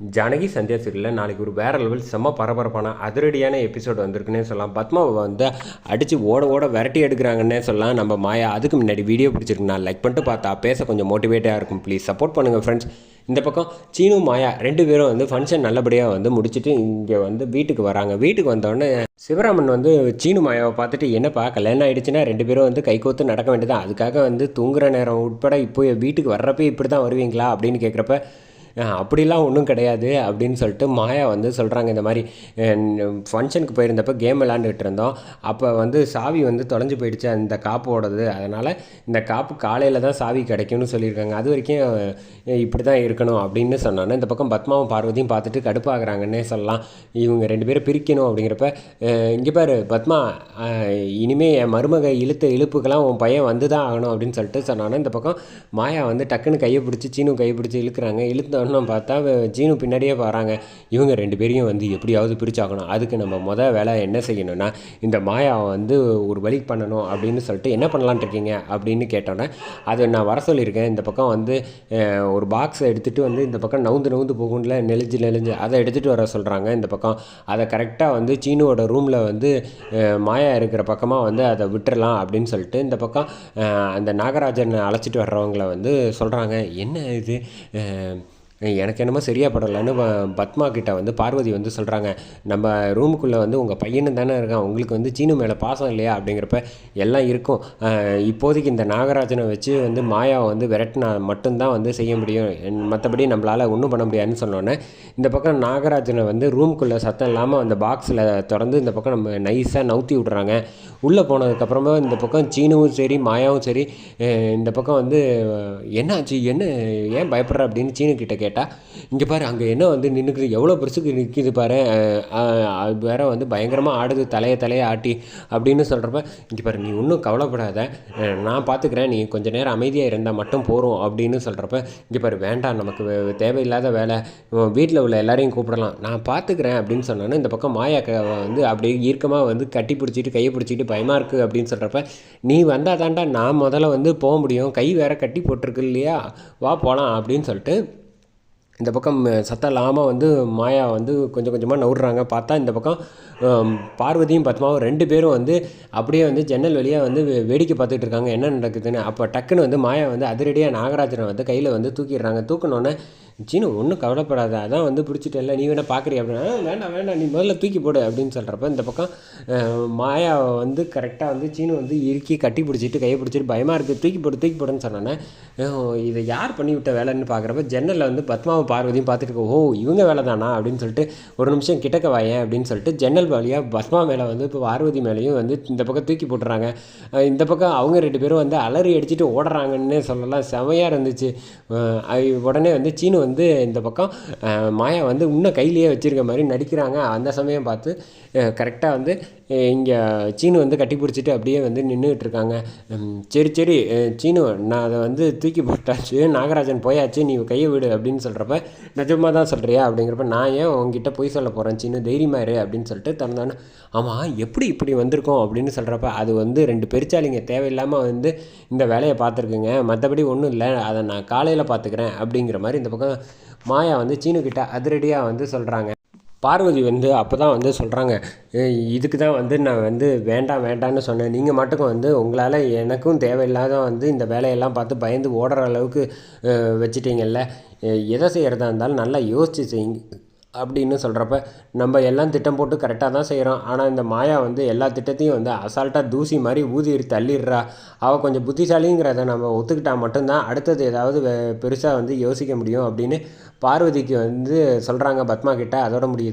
ஜானகி சந்தியா சீரியலில் நாளைக்கு ஒரு வேற லெவல் செம்ம பரபரப்பான அதிரடியான எபிசோட் வந்திருக்குன்னே சொல்லலாம். பத்மாவை வந்து அடித்து ஓட ஓட விரட்டி எடுக்கிறாங்கன்னே சொல்லலாம். நம்ம மாயா அதுக்கு முன்னாடி வீடியோ பிடிச்சிருக்கு நான் லைக் பண்ணிட்டு பார்த்தா பேச கொஞ்சம் மோட்டிவேட்டாக இருக்கும். ப்ளீஸ் சப்போர்ட் பண்ணுங்கள் ஃப்ரெண்ட்ஸ் இந்த பக்கம் சீனு மாயா ரெண்டு பேரும் வந்து ஃபங்க்ஷன் நல்லபடியாக வந்து முடிச்சுட்டு இங்கே வந்து வீட்டுக்கு வராங்க. வீட்டுக்கு வந்தோடனே சிவராமன் வந்து சீனு மாயாவை பார்த்துட்டு என்னப்பா கல்யாணம் ஆகிடுச்சுன்னா ரெண்டு பேரும் வந்து கைகோத்து நடக்க வேண்டியதான் அதுக்காக வந்து தூங்குற நேரம் உட்பட இப்போ வீட்டுக்கு வர்றப்ப இப்படி தான் வருவீங்களா? அப்படின்னு கேட்குறப்ப அப்படிலாம் ஒன்றும் கிடையாது அப்படின்னு சொல்லிட்டு மாயா வந்து சொல்கிறாங்க இந்த மாதிரி ஃபங்க்ஷனுக்கு போயிருந்தப்போ கேம் விளாண்டுட்டு இருந்தோம். அப்போ வந்து சாவி வந்து தொலைஞ்சு போயிடுச்சு அந்த காப்போடது அதனால் இந்த காப்பு காலையில் தான் சாவி கிடைக்கும்னு சொல்லியிருக்காங்க. அது வரைக்கும் இப்படி தான் இருக்கணும் அப்படின்னு சொன்னோன்னே இந்த பக்கம் பத்மாவும் பார்வதியும் பார்த்துட்டு கடுப்பாகிறாங்கன்னே சொல்லலாம். இவங்க ரெண்டு பேரும் பிரிக்கணும் அப்படிங்கிறப்ப இங்கே பாரு பத்மா இனிமேல் என் மருமக இழுத்த இழுப்புக்கெல்லாம் உன் பையன் வந்து தான் ஆகணும் அப்படின்னு சொல்லிட்டு சொன்னானே இந்த பக்கம் மாயா வந்து டக்குன்னு கையை பிடிச்சி சீனும் கையை பிடிச்சி இழுக்கிறாங்க. இழுத்தோன்னு பார்த்தா ஜீனு சீனு பின்னாடியே வராங்க இவங்க ரெண்டு பேரையும் வந்து எப்படியாவது பிரிச்சாகணும். அதுக்கு நம்ம மொதல் வேலை என்ன செய்யணும்னா இந்த மாயாவை வந்து ஒரு வழி பண்ணணும் அப்படின்னு சொல்லிட்டு என்ன பண்ணலான்னு இருக்கீங்க? அப்படின்னு கேட்டோன்னே அது நான் வர சொல்லியிருக்கேன். இந்த பக்கம் வந்து ஒரு பாக்ஸை எடுத்துகிட்டு வந்து இந்த பக்கம் நவுந்து நவுந்து போகும்ல நெளிஞ்சு நெளிஞ்சு அதை எடுத்துகிட்டு வர சொல்கிறாங்க இந்த பக்கம். அதை கரெக்டாக வந்து சீனுவோட ரூமில் வந்து மாயா இருக்கிற பக்கமாக வந்து அதை விட்டுறலாம் அப்படின்னு சொல்லிட்டு இந்த பக்கம் அந்த நாகராஜனை அழைச்சிட்டு வர்றவங்கள வந்து சொல்கிறாங்க என்ன இது? எனக்கு என்னமோ சரியா படலைன்னு பத்மா கிட்ட வந்து பார்வதி வந்து சொல்கிறாங்க நம்ம ரூமுக்குள்ளே வந்து உங்கள் பையனும் தானே இருக்கான். உங்களுக்கு வந்து சீனு மேலே பாசம் இல்லையா அப்படிங்கிறப்ப எல்லாம் இருக்கும். இப்போதைக்கு இந்த நாகராஜனை வச்சு வந்து மாயாவை வந்து விரட்டினா மட்டும்தான் வந்து செய்ய முடியும். மற்றபடி நம்மளால் ஒன்றும் பண்ண முடியாதுன்னு சொன்னோன்னே இந்த பக்கம் நாகராஜனை வந்து ரூம்குள்ளே சத்தம் இல்லாமல் அந்த பாக்ஸில் திறந்து இந்த பக்கம் நம்ம நைஸாக நவுத்தி விட்றாங்க. உள்ளே போனதுக்கப்புறமா இந்த பக்கம் சீனுவும் சரி மாயாவும் சரி இந்த பக்கம் வந்து என்னாச்சு? என்ன? ஏன் பயப்படுற? அப்படின்னு சீனு கிட்ட கேட்டால் இங்கே பாரு அங்கே என்ன வந்து நின்றுக்குது எவ்வளோ பெருசுக்கு நிற்கிது பாரு. அது வேற வந்து பயங்கரமாக ஆடுது தலையை தலையை ஆட்டி அப்படின்னு சொல்கிறப்ப இங்கே பாரு நீ ஒன்றும் கவலைப்படாத. நான் பார்த்துக்கிறேன் நீ கொஞ்சம் நேரம் அமைதியாக இருந்தால் மட்டும் போகிறோம் அப்படின்னு சொல்கிறப்ப இங்கே பாரு வேண்டாம். நமக்கு தேவையில்லாத வேலை. வீட்டில் உள்ள எல்லாரையும் கூப்பிடலாம். நான் பார்த்துக்கிறேன் அப்படின்னு சொன்னோன்னே இந்த பக்கம் மாயா வந்து அப்படியே ஈர்க்கமாக வந்து கட்டி பிடிச்சிட்டு கையை பிடிச்சிட்டு பயமாக இருக்குது அப்படின்னு சொல்கிறப்ப நீ வந்தால் தாண்டா நான் முதல்ல வந்து போக முடியும். கை வேற கட்டி போட்டிருக்கு இல்லையா? வா போகலாம் அப்படின்னு சொல்லிட்டு இந்த பக்கம் சத்தம் இல்லாமல் வந்து மாயா வந்து கொஞ்சம் கொஞ்சமாக நவுடுறாங்க பார்த்தா இந்த பக்கம் பார்வதியும் பத்மாவும் ரெண்டு பேரும் வந்து அப்படியே வந்து ஜன்னல் வழியாக வந்து வேடிக்கை பார்த்துட்டு இருக்காங்க. என்ன நடக்குதுன்னு. அப்போ டக்குன்னு வந்து மாயா வந்து அதிரடியாக நாகராஜனை வந்து கையில் வந்து தூக்கிடுறாங்க. தூக்கினோன்னே சீனு ஒன்றும் கவலைப்படாத. அதான் வந்து பிடிச்சிட்டல நீ வேணா பார்க்குறிய அப்படின்னா வேண்டாம் வேண்டாம் நீ முதல்ல தூக்கி போடு அப்படின்னு சொல்கிறப்ப இந்த பக்கம் மாயாவை வந்து கரெக்டாக வந்து சீனு வந்து இறுக்கி கட்டி பிடிச்சிட்டு கையை பிடிச்சிட்டு பயமாக இருக்குது தூக்கி போடு தூக்கி போடுன்னு சொன்னோன்னே இதை யார் பண்ணிவிட்ட வேலைன்னு பார்க்குறப்ப ஜன்னலில் வந்து பத்மாவை பார்வதியும் பார்த்துட்டு இருக்கோம் ஓ இவங்க வேலை தானா அப்படின்னு சொல்லிட்டு ஒரு நிமிஷம் கிட்டக்க வாயேன் அப்படின்னு சொல்லிட்டு ஜன்னல் வழியாக பஸ்மா மேலே வந்து இப்போ பார்வதி மேலேயும் வந்து இந்த பக்கம் தூக்கி போட்டுறாங்க. இந்த பக்கம் அவங்க ரெண்டு பேரும் வந்து அலறி அடிச்சுட்டு ஓடுறாங்கன்னே சொல்லலாம். செமையாக இருந்துச்சு. அது உடனே வந்து சீனு வந்து இந்த பக்கம் மாயா வந்து இன்னும் கையிலேயே வச்சிருக்க மாதிரி நடிக்கிறாங்க. அந்த சமயம் பார்த்து கரெக்டாக வந்து இங்கே சீனு வந்து கட்டி பிடிச்சிட்டு அப்படியே வந்து நின்றுட்டு இருக்காங்க சரி சரி சீனு நான் அதை வந்து தூக்கி போட்டாச்சு. நாகராஜன் போயாச்சு நீ கையை விடு அப்படின்னு சொல்கிறப்ப நிஜமாக தான் சொல்கிறியா அப்படிங்கிறப்ப நான் ஏன் உங்ககிட்ட போய் சொல்ல போகிறேன் சீனு? தைரியமாக இரு அப்படின்னு சொல்லிட்டு திறந்தானே. ஆமாம் எப்படி இப்படி வந்திருக்கோம்? அப்படின்னு சொல்கிறப்ப அது வந்து ரெண்டு பெருச்சாளிங்க தேவையில்லாமல் வந்து இந்த வேலையை பார்த்துருக்குங்க. மற்றபடி ஒன்றும் இல்லை அதை நான் காலையில் பார்த்துக்கிறேன் அப்படிங்கிற மாதிரி இந்த பக்கம் மாயா வந்து சீனுக்கிட்ட அதிரடியாக வந்து சொல்கிறாங்க பார்வதி வந்து அப்போ தான் வந்து சொல்கிறாங்க இதுக்கு தான் வந்து நான் வந்து வேண்டாம் வேண்டாம்னு சொன்னேன். நீங்கள் மட்டுக்கும் வந்து உங்களால் எனக்கும் தேவையில்லாத வந்து இந்த வேலையெல்லாம் பார்த்து பயந்து ஓடுற அளவுக்கு வச்சுட்டீங்கல்ல. எதை செய்கிறதா இருந்தாலும் நல்லா யோசித்து செய்யுங்க. அப்படின்னு சொல்கிறப்ப நம்ம எல்லாம் திட்டம் போட்டு கரெக்டாக தான் செய்கிறோம் ஆனால் இந்த மாயா வந்து எல்லா திட்டத்தையும் வந்து அசால்ட்டாக தூசி மாதிரி ஊதி தள்ளிடுறா. அவள் கொஞ்சம் புத்திசாலிங்கிறத நம்ம ஒத்துக்கிட்டா மட்டும்தான் அடுத்தது ஏதாவது பெருசாக வந்து யோசிக்க முடியும் அப்படின்னு பார்வதிக்கு வந்து சொல்கிறாங்க பத்மா கிட்ட. அதோட முடியுது.